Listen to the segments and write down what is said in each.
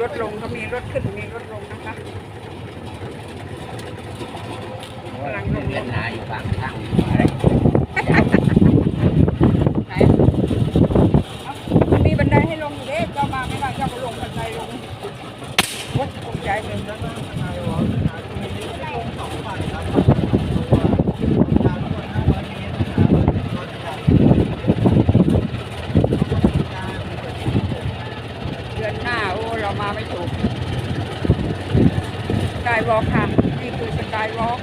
รถลงก็มีรถขึ้นมีรถลงนะคะกำลังลงเล่นหาอยู่บางทางอะไร ไหนเอ้ามันมีบันไดให้ลงอยู่เด้เจ้ามาไม่ได้เจ้าก็ลงบันไดลงวัดตกใจเลยเดือนหน้าโอ้ เรามาไม่ถูกสกายวอล์กค่ะ นี่คือสกายวอล์ก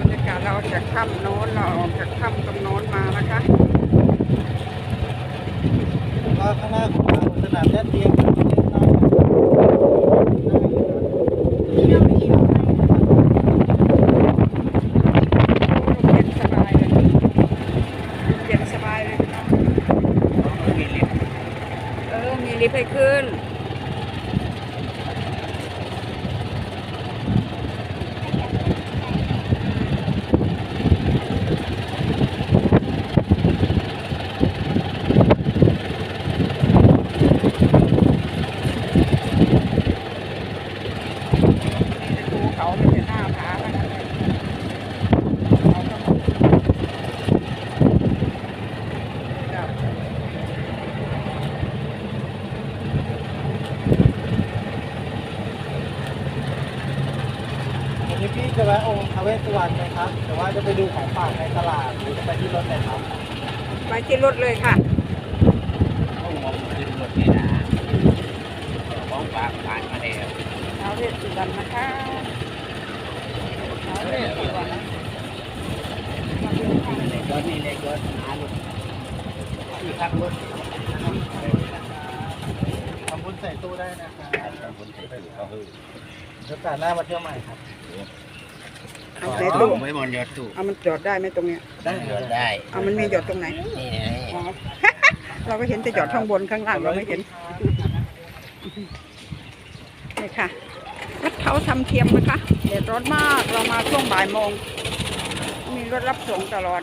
บรรยากาศเราจากถ้ำโน้นเราออกจากถ้ำตรงโน้นมานะคะ ก็ข้างหน้าของเราสนามแดดเดียงลมเย็นสบายเลยลมเย็นสบายเลย มีลิฟต์ เออ มี ลิปให้ขึ้น ภูเขาไม่ใช่หน้าผาทั้งนั้นเลยเขาก็ครับ วั นนี้พี่จะแวะองค์ทาวเวสสุวรรณไหมครับแต่ว่าจะไปดูของฝากในตลาดหรือจะไปที่รถไหนครับไปที่รถเลยค่ะต้องมองขึ้นรถนี่นะของฝากผ่านมาแล้วท้าวเวสสุวรรณนะคะท้าวเวสสุวรรณรถนี่เลยรถหารถที่ขับรถทำบุญใส่ตู้ได้นะครับทำบุญใส่ตู้เขาคือ โอกาสหน้ามาเที่ยวใหม่ครับ เอาไหนตู้ไม่มอนยอดตู้เอามันจอดได้ไหมตรงเนี้ยได้ได้เอามันมีหยดตรงไหนนี่ไงอ๋อ เราก็เห็นแต่หยอดข้างบนข้างล่างเราไม่เห็นนี่ค่ะวัดเขาทำเทียมนะคะเดือดร้อนมากเรามาช่วงบ่ายโมง มีรถรับส่งตลอด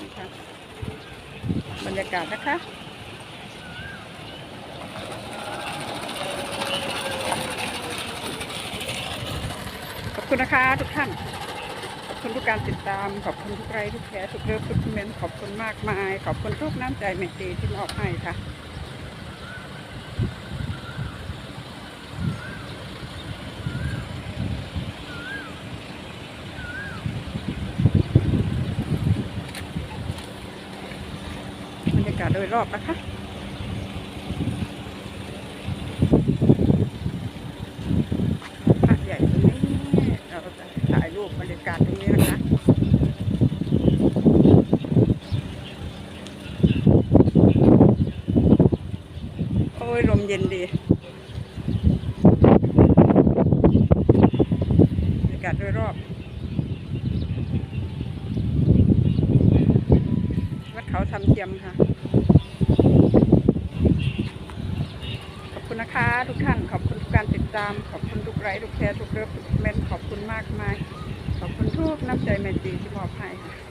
นี่ค่ะบรรยากาศนะคะ ขอบ คุณนะคะทุกท่าน ขอบคุณทุกการติดตาม ขอบคุณทุกไลค์ทุกแชร์ทุกเลิฟทุกคอมเมนต์ขอบคุณมากมาย ขอบคุณทุกน้ำใจเมตตาที่มอบให้ค่ะบรรยากาศโดยรอบนะคะใหญ่ตรงนี้เราจะถ่ายรูปบรรยากาศตรงนี้นะคะ โอ้ย ลม เย็นดีบรรยากาศโดยรอบ วัดเขาทำเทียมค่ะ ขอบคุณนะคะทุกท่าน ขอบคุณทุกการติดตาม ขอบคุณทุกไลค์ทุกแชร์ทุกเลิฟทุกคอมเมนต์ขอบคุณมากมาย ขอบคุณทุกน้ำใจแมนจีที่มอบให้ค่ะ